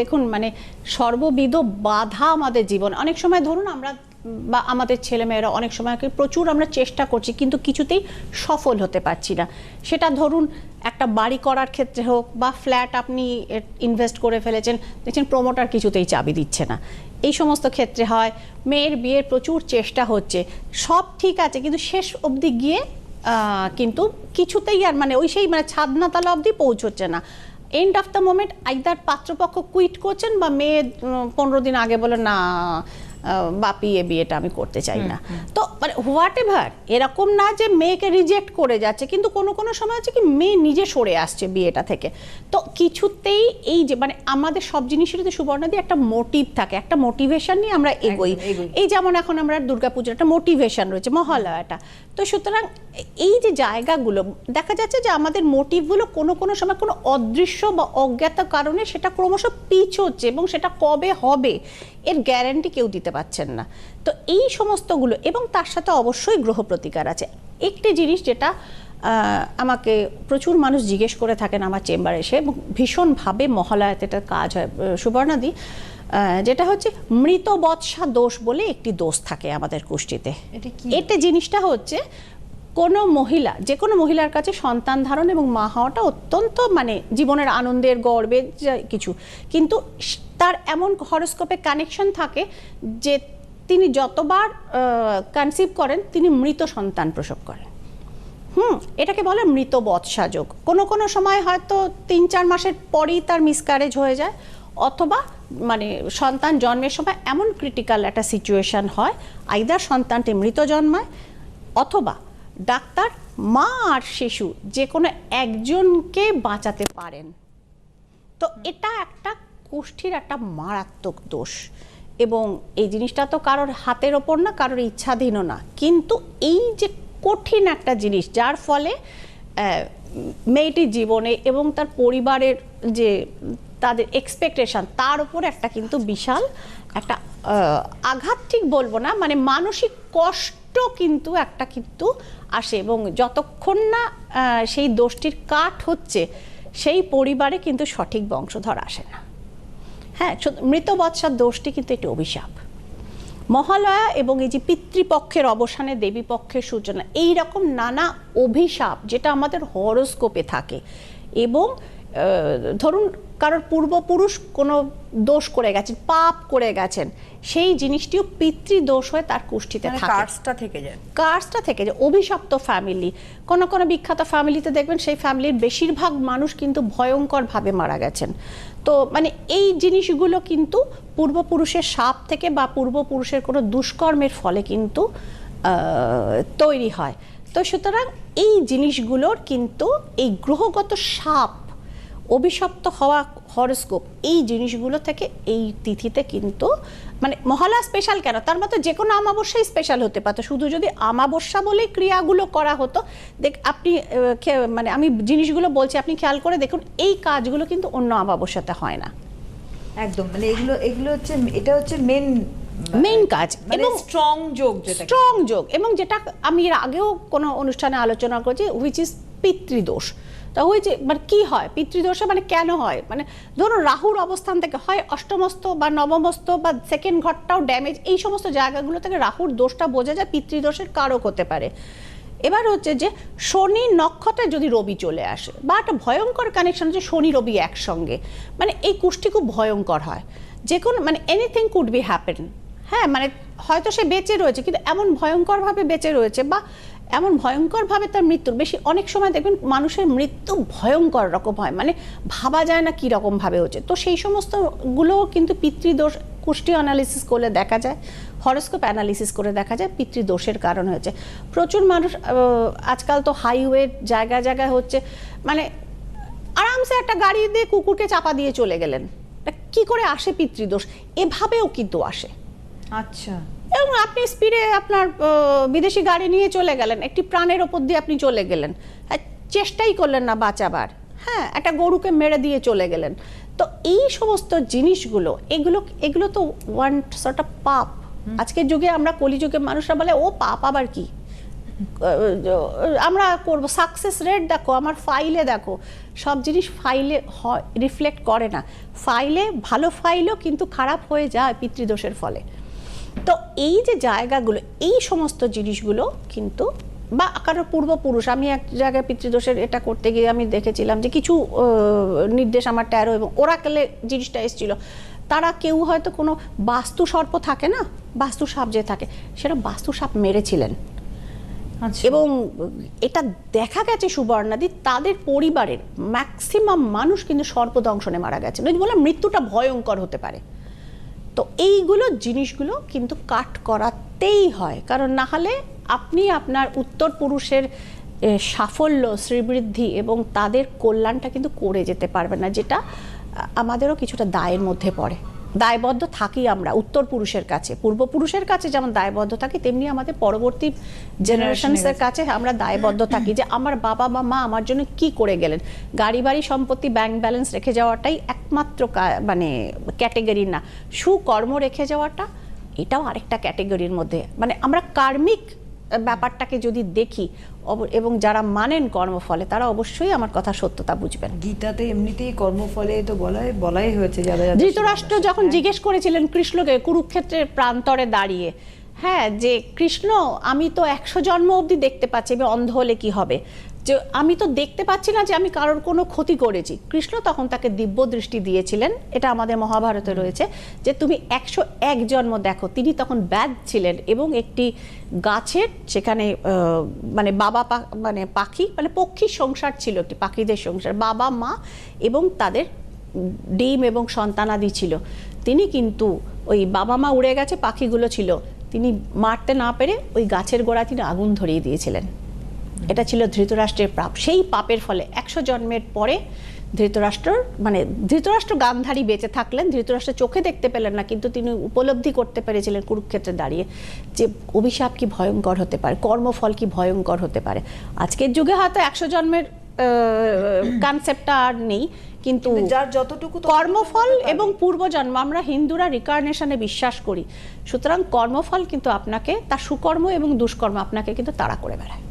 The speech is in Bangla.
দেখুন মানে সর্ববিধ বাধা আমাদের জীবন। অনেক সময় ধরুন আমরা, বা আমাদের ছেলেমেয়েরা অনেক সময় প্রচুর আমরা চেষ্টা করছি, কিন্তু কিছুতেই সফল হতে পারছি না। সেটা ধরুন, একটা বাড়ি করার ক্ষেত্রে হোক, বা ফ্ল্যাট আপনি ইনভেস্ট করে ফেলেছেন, দেখছেন প্রমোটার কিছুতেই চাবি দিচ্ছে না। এই সমস্ত ক্ষেত্রে হয়, মেয়ের বিয়ের প্রচুর চেষ্টা হচ্ছে, সব ঠিক আছে, কিন্তু শেষ অবধি গিয়ে কিন্তু কিছুতেই আর মানে ওই সেই মানে ছাদনাতলা অবধি পৌঁছচ্ছে না। End of the moment either পাত্রপক্ষ quit করছেন বা মেয়ে পনেরো দিন আগে বলে না বাপি এ বিয়েটা আমি করতে চাই না। তো মানে হোয়াট এভার এরকম না যে মেয়েকে রিজেক্ট করে যাচ্ছে কিন্তু কোনো কোনো সময় হচ্ছে কি মেয়ে নিজে সরে আসছে বিয়েটা থেকে। তো কিছুতেই এই যে মানে আমাদের সব জিনিসের তো সুবর্ণাদি একটা মোটিভ থাকে একটা মোটিভেশন নিয়ে আমরা এগোই। এই যেমন এখন আমরা দুর্গাপুজোর একটা মোটিভেশন রয়েছে মহালয়াটা তো সুতরাং এই যে জায়গাগুলো, দেখা যাচ্ছে যে আমাদের মোটিভগুলো কোনো কোনো সময় কোনো অদৃশ্য বা অজ্ঞাত কারণে সেটা ক্রমশ পিচ হচ্ছে এবং সেটা কবে হবে এর গ্যারান্টি কেউ দিতে পারছেন না। তো এই সমস্তগুলো এবং তার সাথে অবশ্যই গ্রহ প্রতিকার আছে। একটি জিনিস যেটা আমাকে প্রচুর মানুষ জিজ্ঞেস করে থাকেন আমার চেম্বারে এসে এবং ভীষণভাবে মহালয়াতে এটা কাজ হয়। সুবর্ণাদি যেটা হচ্ছে মৃত বৎসা দোষ বলে একটি দোষ থাকে আমাদের কুষ্টিতে। এটা জিনিসটা হচ্ছে কোনো মহিলা যে কোনো মহিলার কাছে সন্তান ধারণ এবং মা হওয়াটা অত্যন্ত মানে জীবনের আনন্দের গর্বের কিছু। কিন্তু তার এমন হরস্কোপে কানেকশন থাকে যে তিনি যতবার কনসিভ করেন তিনি মৃত সন্তান প্রসব করেন। হুম এটাকে বলে মৃত বৎসাযোগ কোনো কোনো সময় হয়তো তিন চার মাসের পরেই তার মিসকারেজ হয়ে যায়। অথবা মানে সন্তান জন্মের সময় এমন ক্রিটিক্যাল একটা সিচুয়েশন হয় আইদার সন্তানটি মৃত জন্মায় অথবা ডাক্তার, মা আর শিশু যে কোনো একজনকে বাঁচাতে পারেন। তো এটা একটা কুষ্ঠির একটা মারাত্মক দোষ এবং এই জিনিসটা তো কারোর হাতের ওপর না, কারোর ইচ্ছাধীনও না। কিন্তু এই যে কঠিন একটা জিনিস, যার ফলে মেয়েটির জীবনে এবং তার পরিবারের যে তাদের এক্সপেকটেশন তার উপর একটা কিন্তু বিশাল একটা আঘাত ঠিক বলব না মানে মানসিক কষ্ট কিন্তু একটা কিন্তু আসে এবং যতক্ষণ না সেই দোষটির কাঠ হচ্ছে, সেই পরিবারে কিন্তু সঠিক বংশধর আসে না। হ্যাঁ মৃত বৎসার দোষটি কিন্তু একটি অভিশাপ। মহালয়া এবং এই যে পিতৃপক্ষের অবসানে, দেবীপক্ষের সূচনা এই রকম নানা অভিশাপ যেটা আমাদের হরস্কোপে থাকে এবং ধরুন কারোর পূর্বপুরুষ কোনো দোষ করে গেছেন পাপ করে গেছেন সেই জিনিসটিও পিতৃদোষ হয়ে তার কুষ্ঠিতে মানে থাকে। কার্ডসটা থেকে যায়। কার্সটা থেকে যায় অভিশপ্ত ফ্যামিলি কোন কোন বিখ্যাত ফ্যামিলিতে দেখবেন সেই ফ্যামিলির বেশিরভাগ মানুষ কিন্তু ভয়ঙ্করভাবে মারা গেছেন। তো মানে এই জিনিসগুলো কিন্তু পূর্বপুরুষের সাপ থেকে বা পূর্বপুরুষের কোনো দুষ্কর্মের ফলে কিন্তু তৈরি হয়। তো সুতরাং এই জিনিসগুলোর কিন্তু এই গ্রহগত সাপ অভিশপ্ত হওয়া হরস্কোপ এই জিনিসগুলো থেকে এই তিথিতে কিন্তু মানে মহালয়া স্পেশাল কেন? তার মতো যে কোনো আমাবস্যাই স্পেশাল হতে পারতো শুধু যদি আমাবস্যা বলে ক্রিয়াগুলো করা হতো দেখ আপনি মানে আমি জিনিসগুলো বলছি আপনি খেয়াল করে দেখুন এই কাজগুলো কিন্তু অন্য আমাবস্যাতে হয় না। একদম মানে এগুলো এগুলো হচ্ছে এটা হচ্ছে মেন মেইন কাজ মানে এবং স্ট্রং যোগ স্ট্রং যোগ এবং যেটা আমি এর আগেও কোনো অনুষ্ঠানে আলোচনা করেছি হুইচ ইজ পিতৃদোষ। তা হয়েছে মানে কি হয়? পিতৃদোষে মানে কেন হয়? মানে ধরুন রাহুর অবস্থান থেকে হয় অষ্টমস্ত বা নবমস্ত বা সেকেন্ড ঘরটাও ড্যামেজ এই সমস্ত জায়গাগুলো থেকে রাহুর দোষটা বোঝা যায়, পিতৃদোষের কারক হতে পারে। এবার হচ্ছে যে, শনি নক্ষত্রে যদি রবি চলে আসে, বা একটা ভয়ঙ্কর কানেকশন হচ্ছে শনি রবি একসঙ্গে মানে এই কুষ্টি খুব ভয়ঙ্কর হয়। যে কোনো মানে এনিথিং কুড বি হ্যাপেন হ্যাঁ মানে হয়তো সে বেঁচে রয়েছে, কিন্তু এমন ভয়ঙ্করভাবে বেঁচে রয়েছে বা এমন ভয়ঙ্করভাবে তার মৃত্যুর বেশি অনেক সময় দেখবেন মানুষের মৃত্যু ভয়ঙ্কর রকম হয় মানে ভাবা যায় না কী রকমভাবে হচ্ছে। তো সেই সমস্তগুলোও কিন্তু পিতৃদোষ, কুষ্টি অ্যানালিসিস করলে দেখা যায় হরস্কোপ অ্যানালিসিস করে দেখা যায় পিতৃদোষের কারণ হয়েছে। প্রচুর মানুষ আজকাল তো হাইওয়ে জায়গায় জায়গায় হচ্ছে মানে আরামসে একটা গাড়ি দিয়ে কুকুরকে চাপা দিয়ে চলে গেলেন। কি করে আসে পিতৃদোষ? এভাবেও কিন্তু আসে। আচ্ছা। এবং আপনি স্পিডে আপনার বিদেশি গাড়ি নিয়ে চলে গেলেন। একটি প্রাণের ওপর দিয়ে আপনি চলে গেলেন। চেষ্টাই করলেন না বাঁচাবার। হ্যাঁ একটা গরুকে মেরে দিয়ে চলে গেলেন। তো এই সমস্ত জিনিসগুলো এগুলো এগুলো তো ওয়ান সর্ট অফ পাপ। আজকের যুগে আমরা কলিযুগে মানুষরা বলে ও পাপ আবার কি? আমরা করব সাকসেস রেট দেখো আমার ফাইলে দেখো। সব জিনিস ফাইলে হয় রিফ্লেক্ট করে না। ফাইলে ভালো ফাইলও কিন্তু খারাপ হয়ে যায় পিতৃদোষের ফলে। তো এই যে জায়গাগুলো এই সমস্ত জিনিসগুলো কিন্তু বা কারও পূর্বপুরুষ আমি এক জায়গায় পিতৃদোষের এটা করতে গিয়ে আমি দেখেছিলাম যে কিছু নির্দেশ আমার ট্যারো এবং ওরা ওরাকেলে জিনিসটা এসেছিল। তারা কেউ হয়তো কোনো বাস্তু সর্প থাকে না? বাস্তু সাপ যে থাকে সেটা বাস্তু সাপ মেরেছিলেন। আচ্ছা। এবং এটা দেখা গেছে সুবর্ণাদি তাদের পরিবারের ম্যাক্সিমাম মানুষ কিন্তু সর্পদংশনে মারা গেছে বললাম মৃত্যুটা ভয়ঙ্কর হতে পারে। তো এইগুলো জিনিসগুলো কিন্তু কাট করাতেই হয়। কারণ না হলে আপনি আপনার উত্তর পুরুষের সাফল্য, শ্রীবৃদ্ধি এবং তাদের কল্যাণটা কিন্তু করে যেতে পারবে না, যেটা আমাদেরও কিছুটা দায়ের মধ্যে পড়ে। দায়বদ্ধ থাকি আমরা উত্তর পুরুষের কাছে। পূর্বপুরুষের কাছে যেমন দায়বদ্ধ থাকি তেমনি আমাদের পরবর্তী জেনারেশনসের কাছে। আমরা দায়বদ্ধ থাকি যে আমার বাবা বা মা আমার জন্য কি করে গেলেন। গাড়ি বাড়ি সম্পত্তি ব্যাংক ব্যালেন্স রেখে যাওয়াটাই একমাত্র মানে ক্যাটেগরি না। সুকর্ম রেখে যাওয়াটা এটাও আরেকটা ক্যাটেগরির মধ্যে। মানে আমরা কার্মিক ব্যাপারটাকে যদি দেখি এবং যারা মানেন কর্মফলে তারা অবশ্যই আমার কথা সত্যতা বুঝবেন। গীতাতে এমনিতেই কর্মফলে তো বলাই বলাই হয়েছে যারা ধৃতরাষ্ট্র যখন জিজ্ঞেস করেছিলেন কৃষ্ণকে কুরুক্ষেত্রের প্রান্তরে দাঁড়িয়ে হ্যাঁ যে কৃষ্ণ আমি তো একশো জন্ম অবধি দেখতে পাচ্ছি আমি অন্ধ হলে কি হবে? যে আমি তো দেখতে পাচ্ছি না যে আমি কারোর কোনো ক্ষতি করেছি। কৃষ্ণ তখন তাকে দিব্য দৃষ্টি দিয়েছিলেন। এটা আমাদের মহাভারতে রয়েছে যে তুমি একশো এক জন্ম দেখো। তিনি তখন ব্যাদ ছিলেন এবং একটি গাছের সেখানে মানে বাবা পা- মানে পাখি মানে পক্ষীর সংসার ছিল একটি পাখিদের সংসার। বাবা মা এবং তাদের ডিম এবং সন্তানাদি ছিল। তিনি কিন্তু ওই বাবা মা উড়ে গেছে পাখিগুলো ছিল। তিনি মারতে না পেরে ওই গাছের গোড়ায় তিনি আগুন ধরিয়ে দিয়েছিলেন। এটা ছিল ধৃতরাষ্ট্রের পাপ। সেই পাপের ফলে একশো জন্মের পরে ধৃতরাষ্ট্র মানে ধৃতরাষ্ট্র গান্ধারী বেঁচে থাকলেন ধৃতরাষ্ট্র চোখে দেখতে পেলেন না কিন্তু তিনি উপলব্ধি করতে পেরেছিলেন কুরুক্ষেত্রে দাঁড়িয়ে যে অভিশাপ কি ভয়ঙ্কর হতে পারে কর্মফল কি ভয়ঙ্কর হতে পারে। আজকের যুগে হয়তো একশো জন্মের কনসেপ্টটা আর নেই কিন্তু যার যতটুকু কর্মফল এবং পূর্বজন্ম আমরা হিন্দুরা রিকার্নেশনে বিশ্বাস করি। সুতরাং কর্মফল কিন্তু আপনাকে তার সুকর্ম এবং দুষ্কর্ম আপনাকে কিন্তু তাড়া করে বেড়ায়।